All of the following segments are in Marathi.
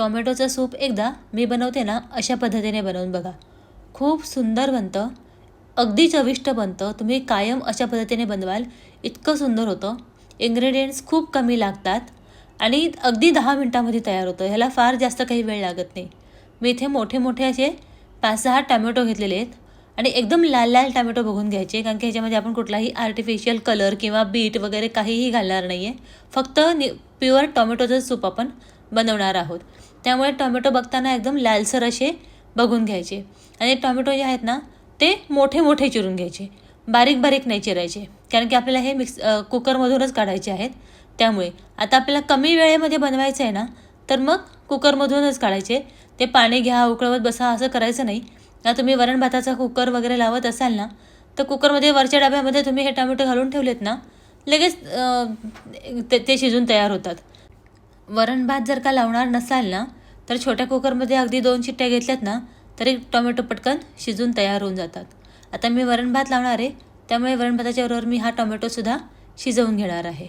टोमॅटोचं सूप एकदा मी बनवते ना अशा पद्धतीने बनवून बघा. खूप सुंदर बनतं. अगदी चविष्ट बनतं. तुम्ही कायम अशा पद्धतीने बनवाल. इतकं सुंदर होतं. इन्ग्रेडियंट्स खूप कमी लागतात आणि अगदी दहा मिनटामध्ये तयार होतं. ह्याला फार जास्त काही वेळ लागत नाही. मी इथे मोठे मोठे असे पाच सहा टॅमॅटो घेतलेले आहेत आणि एकदम लाल लाल टॅमॅटो बघून घ्यायचे कारण की ह्याच्यामध्ये आपण कुठलाही आर्टिफिशियल कलर किंवा बीट वगैरे काहीही घालणार नाही आहे फक्त नि प्युअर टॉमॅटोचं सूप आपण बनवणार आहोत. त्यामुळे टोमॅटो बघताना एकदम लालसर असे बघून घ्यायचे. आणि टोमॅटो जे आहेत ना ते मोठे मोठे चिरून घ्यायचे. बारीक बारीक नाही चिरायचे. कारण की आपल्याला हे मिक्स कुकरमधूनच काढायचे आहेत. त्यामुळे आता आपल्याला कमी वेळेमध्ये बनवायचं आहे ना तर मग कुकरमधूनच काढायचे. ते पाणी घ्या उकळवत बसा असं करायचं नाही. आता तुम्ही वरण भाताचा कुकर वगैरे लावत असाल ना तर कुकरमध्ये वरच्या डब्यामध्ये तुम्ही हे टोमॅटो घालून ठेवलेत ना लगेच ते ते शिजून तयार होतात. वरण भात जर का लावणार नसाल ना तर छोट्या कुकरमध्ये अगदी दोन शिट्ट्या घेतल्यात ना तरी टोमॅटो पटकन शिजून तयार होऊन जातात. आता मी वरण भात लावणार आहे त्यामुळे वरण भाताच्या बरोबर मी हा टोमॅटोसुद्धा शिजवून घेणार आहे.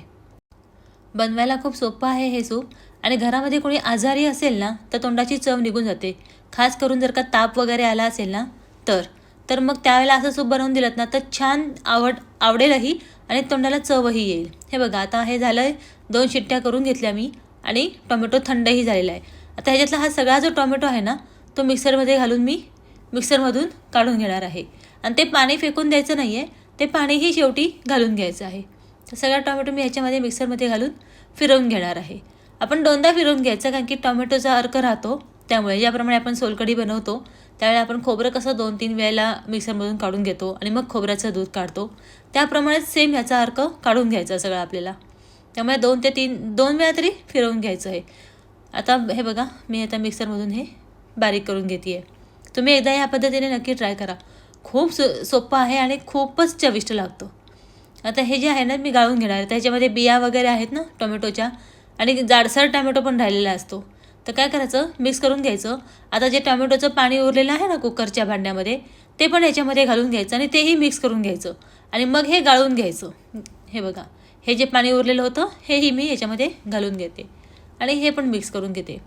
बनवायला खूप सोपं आहे हे सूप आणि घरामध्ये कोणी आजारी असेल ना तर तोंडाची चव निघून जाते. खास करून जर का ताप वगैरे आला असेल ना तर. तर मग त्यावेळेला असं सूप बनवून दिलं ना तर छान आवड आवडेलही आणि तोंडाला चवही येईल. हे बघा आता हे झालं आहे दोन शिट्ट्या करून घेतल्या मी. आणि टोमॅटो थंडही झालेला आहे. आता ह्याच्यातला हा सगळा जो टोमॅटो आहे ना तो मिक्सरमध्ये घालून मी मिक्सरमधून काढून घेणार आहे. आणि ते पाणी फेकून द्यायचं नाही आहे ते पाणीही शेवटी घालून घ्यायचं आहे. तर सगळा टोमॅटो मी ह्याच्यामध्ये मिक्सरमध्ये घालून फिरवून घेणार आहे. आपण दोनदा फिरवून घ्यायचं कारण की टोमॅटोचा अर्क राहतो त्यामुळे ज्याप्रमाणे आपण सोलकढी बनवतो त्यावेळेला आपण खोबरं कसं दोन तीन वेळेला मिक्सरमधून काढून घेतो आणि मग खोबऱ्याचं दूध काढतो त्याप्रमाणेच सेम ह्याचा अर्क काढून घ्यायचा सगळं आपल्याला. त्यामुळे दोन ते तीन दोन वेळा तरी फिरवून घ्यायचं आहे. आता हे बघा मी आता मिक्सरमधून हे बारीक करून घेते आहे तुम्ही एकदा या पद्धतीने नक्की ट्राय करा. खूप सो सोपं आहे आणि खूपच चविष्ट लागतो. आता हे जे आहे ना मी गाळून घेणार आहे. त्याच्यामध्ये बिया वगैरे आहेत ना टोमॅटोच्या आणि जाडसर टोमॅटो पण राहिलेला असतो. तर काय करायचं? मिक्स करून घ्यायचं. आता जे टोमॅटोचं पाणी उरलेलं आहे ना कुकरच्या भांड्यामध्ये ते पण याच्यामध्ये घालून घ्यायचं आणि तेही मिक्स करून घ्यायचं. आणि मग हे गाळून घ्यायचं. हे बघा. हे जे पाणी उरलेलं होतं हेही मी याच्यामध्ये घालून घेते. आणि हे पण मिक्स करून घेते.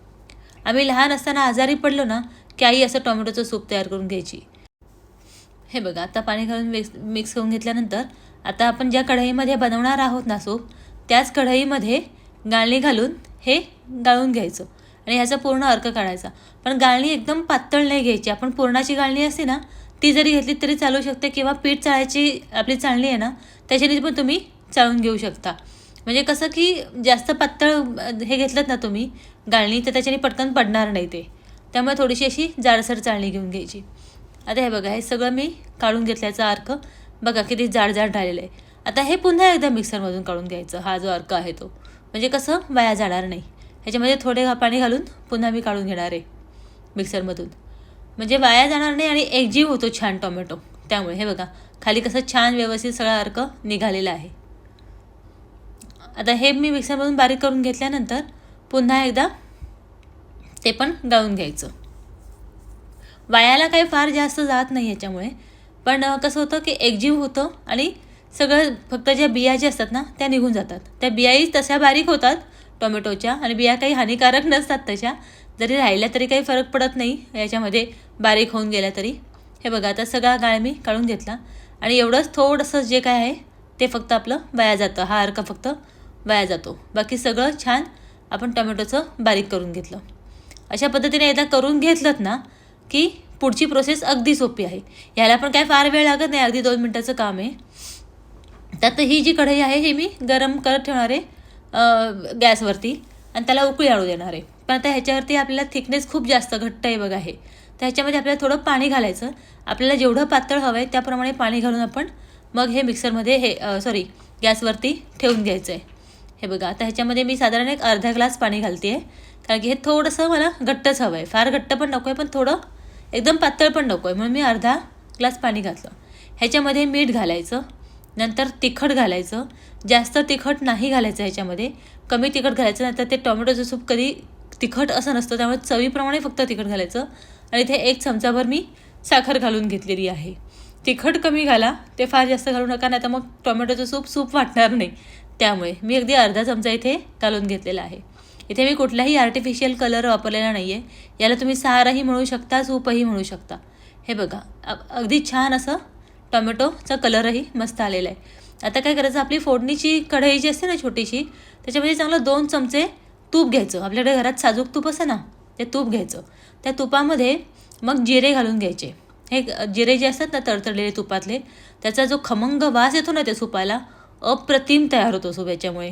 आम्ही लहान असताना आजारी पडलो ना की आई असं टोमॅटोचं सूप तयार करून घ्यायची. हे बघा आता पाणी घालून मिक्स मिक्स करून घेतल्यानंतर आता आपण ज्या कढईमध्ये बनवणार आहोत ना सूप त्याच कढईमध्ये गाळणी घालून हे गाळून घ्यायचं. आणि ह्याचा पूर्ण अर्क काढायचा. पण गाळणी एकदम पातळ नाही घ्यायची. आपण पूर्णाची गाळणी असते ना ती जरी घेतली तरी चालू शकते किंवा पीठ चाळायची आपली चाळणी आहे ना त्याच्याने पण तुम्ही चाळून घेऊ शकता. म्हणजे कसं की जास्त पातळ हे घेतलं ना तुम्ही गाळणी तर त्याच्याने पटकन पडणार नाही ते. त्यामुळे थोडीशी अशी जाडसर चाळणी घेऊन घ्यायची. आता हे बघा हे सगळं मी काढून घेतल्याचा अर्क बघा किती जाड जाड राहिलेलं आहे. आता हे पुन्हा एकदा मिक्सरमधून काढून घ्यायचं हा जो अर्क आहे तो. म्हणजे कसं वाया जाणार नाही. ह्याच्यामध्ये थोडे पाणी घालून पुन्हा मी काढून घेणार आहे मिक्सरमधून. म्हणजे वाया जाणार नाही आणि एकजीव होतो छान टोमॅटो. त्यामुळे हे बघा खाली कसं छान व्यवस्थित सगळा अर्क निघालेला आहे. आता हे मी मिक्सरमधून बारीक करून घेतल्यानंतर पुन्हा एकदा ते पण गाळून घ्यायचं. वायाला काही फार जास्त जात नाही याच्यामुळे. पण कसं होतं की एकजीव होतं आणि सगळं फक्त ज्या बिया ज्या असतात ना त्या निघून जातात. त्या बियाही तशा बारीक होतात टोमॅटोच्या आणि बिया काही हानिकारक नसतात तशा. जरी राहिल्या तरी काही फरक पडत नाही याच्यामध्ये बारीक होऊन गेल्या तरी. हे बघा आता सगळा गाळ मी काढून घेतला. आणि एवढंच थोडंसं जे काय आहे ते फक्त आपलं वाया जातं. हा अर्क फक्त वाया जातो. बाकी सगळं छान आपण टोमॅटोचं बारीक करून घेतलं. अशा पद्धतीने एकदा करून घेतलं ना की पुढची प्रोसेस अगदी सोपी आहे. ह्याला पण काय फार वेळ लागत नाही अगदी दोन मिनटाचं काम आहे. त्यात ही जी कढई आहे ही मी गरम करत ठेवणार आहे गॅसवरती आणि त्याला उकळी आणू देणार आहे. पण आता ह्याच्यावरती आपल्याला थिकनेस खूप जास्त घट्ट आहे बघा हे. तर ह्याच्यामध्ये आपल्याला थोडं पाणी घालायचं. आपल्याला जेवढं पातळ हवं आहे त्याप्रमाणे पाणी घालून आपण मग हे मिक्सरमध्ये हे सॉरी गॅसवरती ठेवून घ्यायचं आहे हे बघा आता ह्याच्यामध्ये मी साधारण एक अर्धा ग्लास पाणी घालते आहे कारण की हे थोडंसं मला घट्टच हवं आहे फार घट्ट पण नको आहे पण थोडं एकदम पातळ पण नको आहे म्हणून मी अर्धा ग्लास पाणी घातलं. ह्याच्यामध्ये मीठ घालायचं नंतर तिखट घालायचं. जास्त तिखट नाही घालायचं ह्याच्यामध्ये. कमी तिखट घालायचं नंतर ते टोमॅटोचं सूप कधी तिखट असं नसतं त्यामुळे चवीप्रमाणे फक्त तिखट घालायचं. आणि इथे एक चमचाभर मी साखर घालून घेतलेली आहे. तिखट कमी घाला ते फार जास्त घालू नका नाही तर मग टोमॅटोचं सूप सूप वाटणार नाही. त्यामुळे मी अगदी अर्धा चमचा इथे घालून घेतलेला आहे. इथे मी कुठलाही आर्टिफिशियल कलर वापरलेला नाही आहे याला तुम्ही सारही म्हणू शकता सूपही म्हणू शकता. हे बघा अगदी छान असं टोमॅटोचा कलरही मस्त आलेला आहे. आता काय करायचं आपली फोडणीची कढई जी असते ना छोटीशी त्याच्यामध्ये चांगलं दोन चमचे तूप घ्यायचं. आपल्याकडे घरात साजूक तूप असं ना ते तूप घ्यायचं. त्या तुपामध्ये मग जिरे घालून घ्यायचे. हे जिरे जे असतात ना तडतडलेले तुपातले त्याचा जो खमंग वास येतो ना त्या सुपाला अप्रतिम तयार होतो सूप याच्यामुळे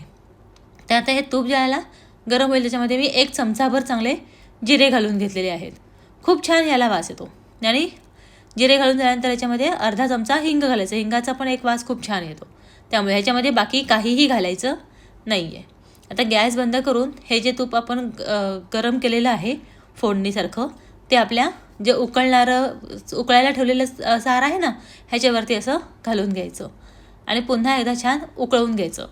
तर आता हे तूप ज्याला गरम होईल त्याच्यामध्ये मी एक चमचाभर चांगले जिरे घालून घेतलेले आहेत. खूप छान याला वास येतो. आणि जिरे घालून झाल्यानंतर याच्यामध्ये अर्धा चमचा हिंग घालायचं. हिंगाचा पण एक वास खूप छान येतो. त्यामुळे ह्याच्यामध्ये बाकी काहीही घालायचं नाही आहे आता गॅस बंद करून हे जे तूप आपण गरम केलेलं आहे फोडणीसारखं ते आपल्या जे उकळणारं उकळायला ठेवलेलं सार आहे ना ह्याच्यावरती असं घालून घ्यायचं. आणि पुन्हा एकदा छान उकळवून घ्यायचं.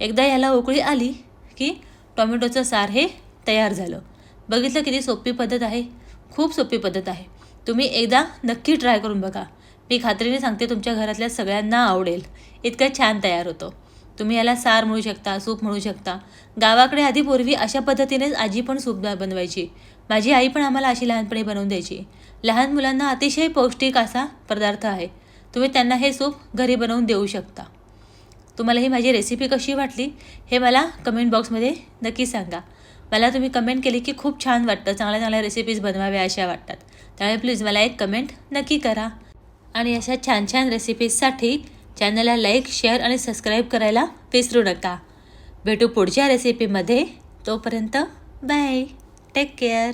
एकदा याला उकळी आली की टोमॅटोचं सार हे तयार झालं. बघितलं किती सोपी पद्धत आहे? खूप सोपी पद्धत आहे. तुम्ही एकदा नक्की ट्राय करून बघा. मी खात्रीने सांगते तुमच्या घरातल्या सगळ्यांना आवडेल. इतकं छान तयार होतं. तुम्ही याला सार म्हणू शकता सूप म्हणू शकता. गावाकडे आधी पूर्वी अशा पद्धतीनेच आजी पण सूप बनवायची. माझी आई पण आम्हाला अशी लहानपणी बनवून द्यायची. लहान मुलांना अतिशय पौष्टिक असा पदार्थ आहे. तुम्ही त्यांना हे सूप घरी बनवून देऊ शकता. तुम्हाला ही माझी रेसिपी कशी वाटली हे मला कमेंट बॉक्समध्ये नक्की सांगा. मला तुम्ही कमेंट केली की खूप छान वाटतं. चांगल्या चांगल्या रेसिपीज बनवाव्या अशा वाटतात. त्यामुळे प्लीज मला एक कमेंट नक्की करा. आणि अशा छान छान रेसिपीजसाठी चॅनलला लाईक शेअर आणि सबस्क्राईब करायला विसरू नका. भेटू पुढच्या रेसिपीमध्ये तोपर्यंत बाय टेक केअर